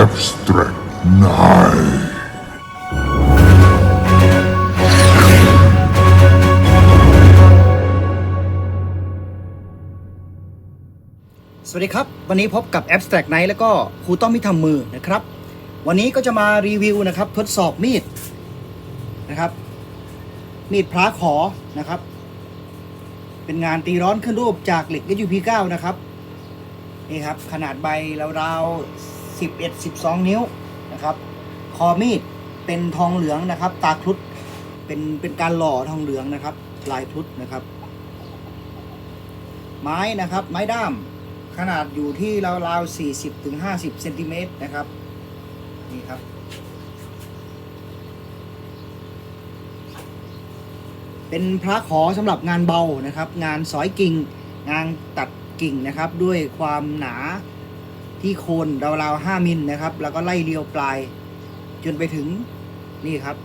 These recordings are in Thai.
Abstract Nine. สวัสดีครับ วันนี้พบกับ Abstract Night แล้วก็ครูต้อมมิทำมือนะครับ วันนี้ก็จะมารีวิวนะครับ ทดสอบมีดนะครับ มีดพระขอนะครับ เป็นงานตีร้อนขึ้นรูปจากเหล็ก SUP9 นะครับ นี่ครับ ขนาดใบราวๆ11 12 นิ้วนะครับ คอมีดเป็นทองเหลืองนะครับ ตาครุฑเป็นเป็นการหล่อทองเหลืองนะครับ ลายครุฑนะครับ ไม้นะครับ ไม้ด้ามขนาดอยู่ที่ราวๆ40ถึง50เซนติเมตรนะครับ นี่ครับ เป็นพระขอสำหรับงานเบานะครับ งานสอยกิ่ง งานตัดกิ่งนะครับ ด้วยความหนาที่โคนราวๆ5มิลนะครับ แล้วก็ไล่เรียวปลาย จนไปถึงนี่ครับ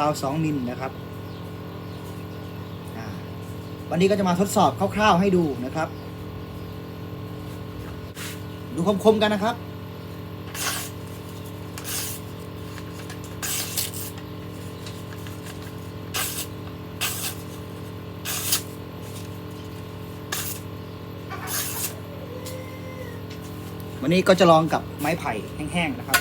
ราวๆ2มิลนะครับวันนี้ก็จะมาทดสอบคร่าวๆให้ดูนะครับ ดูคมๆกันนะครับ วันนี้ก็จะลองกับไม้ไผ่แห้งๆนะครับ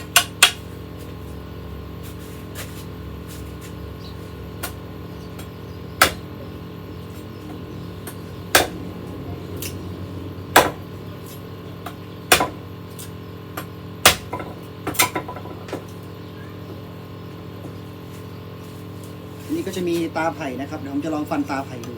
นนี้ก็จะมีตาไผ่นะครับเดี๋ยวผมจะลองฟันตาไผ่ดู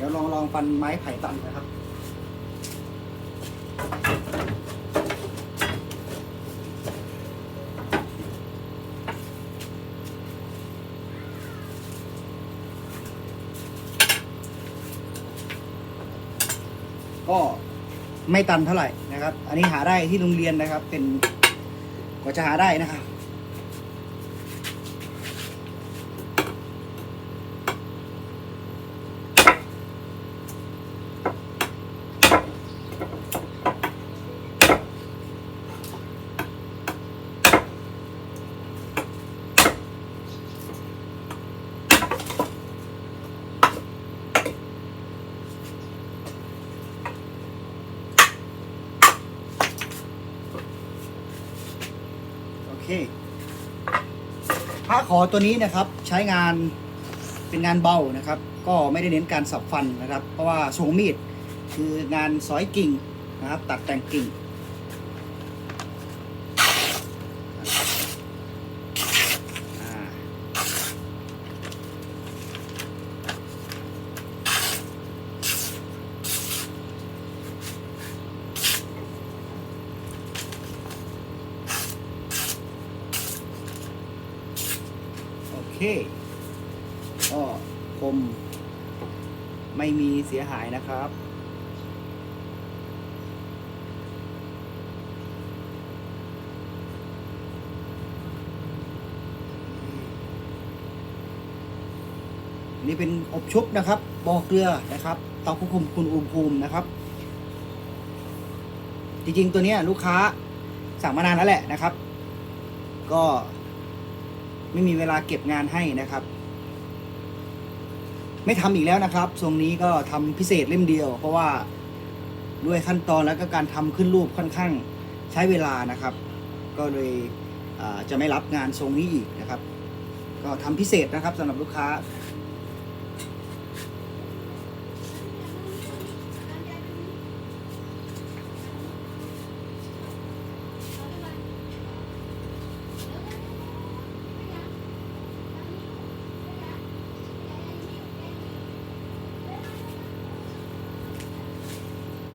ดี๋ยวลองลองฟันไม้ไผ่ตันนะครับก็ไม่ตันเท่าไหร่นะครับ อันนี้หาได้ที่โรงเรียนนะครับ เป็นกว่าจะหาได้นะครับ เคผ้าขอตัวนี้นะครับใช้งานเป็นงานเบานะครับ ก็ไม่ได้เน้นการสับฟันนะครับ เพราะว่าทรงมีดคืองานสอยกิ่งนะครับ ตัดแต่งกิ่ง เคก็คม ไม่มีเสียหายนะครับนนี้เป็นอบชุบนะครับบ่อเกลือนะครับเตาควบคุมคุณอุณหภูมินะครับ จริงๆตัวนี้ลูกค้าสั่งมานานแล้วแหละนะครับ ก็ ไม่มีเวลาเก็บงานให้นะครับ ไม่ทำอีกแล้วนะครับ ทรงนี้ก็ทำพิเศษเล่มเดียว เพราะว่าด้วยขั้นตอนแล้วก็การทำขึ้นรูปค่อนข้างใช้เวลานะครับ ก็เลยจะไม่รับงานทรงนี้อีกนะครับ ก็ทำพิเศษนะครับสำหรับลูกค้า